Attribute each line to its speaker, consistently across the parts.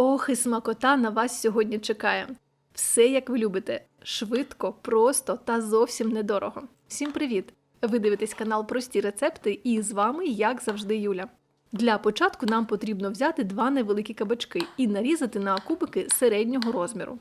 Speaker 1: Ох, і смакота на вас сьогодні чекає. Все як ви любите, швидко, просто та зовсім недорого. Всім привіт! Ви дивитесь канал Прості рецепти, і з вами, як завжди, Юля. Для початку нам потрібно взяти два невеликі кабачки і нарізати на кубики середнього розміру.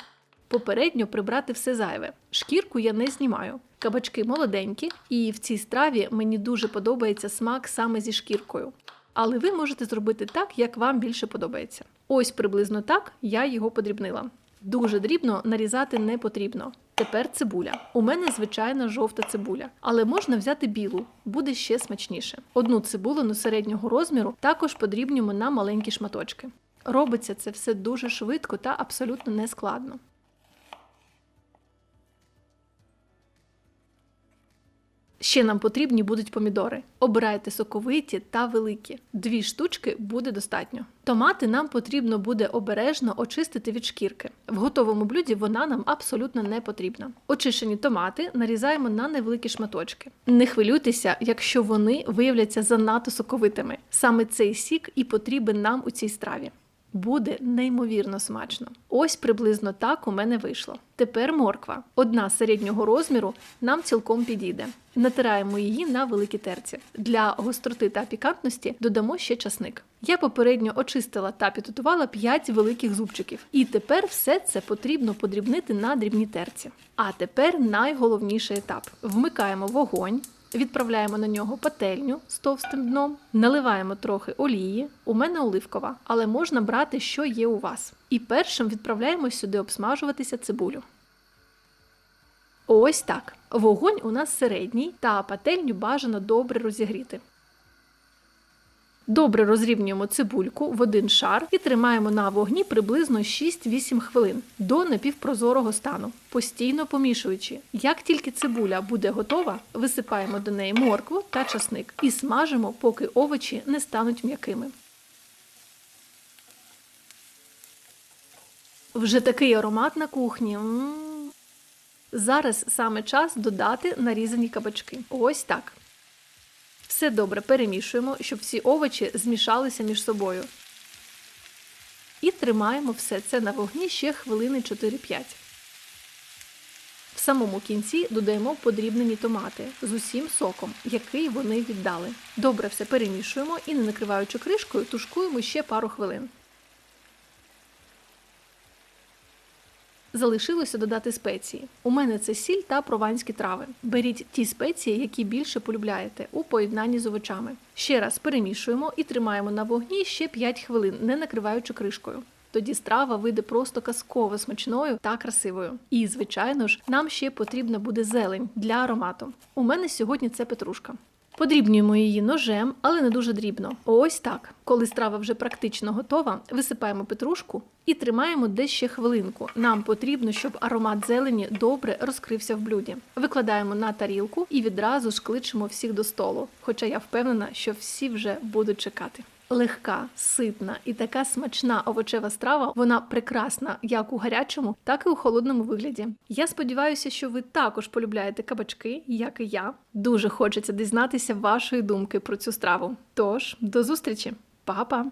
Speaker 1: Попередньо прибрати все зайве. Шкірку я не знімаю. Кабачки молоденькі, і в цій страві мені дуже подобається смак саме зі шкіркою. Але ви можете зробити так, як вам більше подобається. Ось приблизно так я його подрібнила. Дуже дрібно нарізати не потрібно. Тепер цибуля. У мене звичайна жовта цибуля, але можна взяти білу, буде ще смачніше. Одну цибулину середнього розміру також подрібнюємо на маленькі шматочки. Робиться це все дуже швидко та абсолютно нескладно. Ще нам потрібні будуть помідори. Обирайте соковиті та великі. Дві штучки буде достатньо. Томати нам потрібно буде обережно очистити від шкірки. В готовому блюді вона нам абсолютно не потрібна. Очищені томати нарізаємо на невеликі шматочки. Не хвилюйтеся, якщо вони виявляться занадто соковитими. Саме цей сік і потрібен нам у цій страві. Буде неймовірно смачно. Ось приблизно так у мене вийшло. Тепер морква. Одна середнього розміру нам цілком підійде. Натираємо її на великі терці. Для гостроти та пікантності додамо ще часник. Я попередньо очистила та підготувала 5 великих зубчиків. І тепер все це потрібно подрібнити на дрібній терці. А тепер найголовніший етап: вмикаємо вогонь. Відправляємо на нього пательню з товстим дном, наливаємо трохи олії. У мене оливкова, але можна брати, що є у вас. І першим відправляємо сюди обсмажуватися цибулю. Ось так. Вогонь у нас середній, та пательню бажано добре розігріти. Добре розрівнюємо цибульку в один шар і тримаємо на вогні приблизно 6-8 хвилин до напівпрозорого стану, постійно помішуючи. Як тільки цибуля буде готова, висипаємо до неї моркву та часник і смажимо, поки овочі не стануть м'якими. Вже такий аромат на кухні. М-м. Зараз саме час додати нарізані кабачки. Ось так. Все добре перемішуємо, щоб всі овочі змішалися між собою. І тримаємо все це на вогні ще хвилини 4-5. В самому кінці додаємо подрібнені томати з усім соком, який вони віддали. Добре все перемішуємо і, не накриваючи кришкою, тушкуємо ще пару хвилин. Залишилося додати спеції. У мене це сіль та прованські трави. Беріть ті спеції, які більше полюбляєте, у поєднанні з овочами. Ще раз перемішуємо і тримаємо на вогні ще 5 хвилин, не накриваючи кришкою. Тоді страва вийде просто казково смачною та красивою. І, звичайно ж, нам ще потрібна буде зелень для аромату. У мене сьогодні це петрушка. Подрібнюємо її ножем, але не дуже дрібно. Ось так. Коли страва вже практично готова, висипаємо петрушку і тримаємо десь ще хвилинку. Нам потрібно, щоб аромат зелені добре розкрився в блюді. Викладаємо на тарілку і відразу ж кличемо всіх до столу. Хоча я впевнена, що всі вже будуть чекати. Легка, ситна і така смачна овочева страва, вона прекрасна як у гарячому, так і у холодному вигляді. Я сподіваюся, що ви також полюбляєте кабачки, як і я. Дуже хочеться дізнатися вашої думки про цю страву. Тож, до зустрічі, Па-па!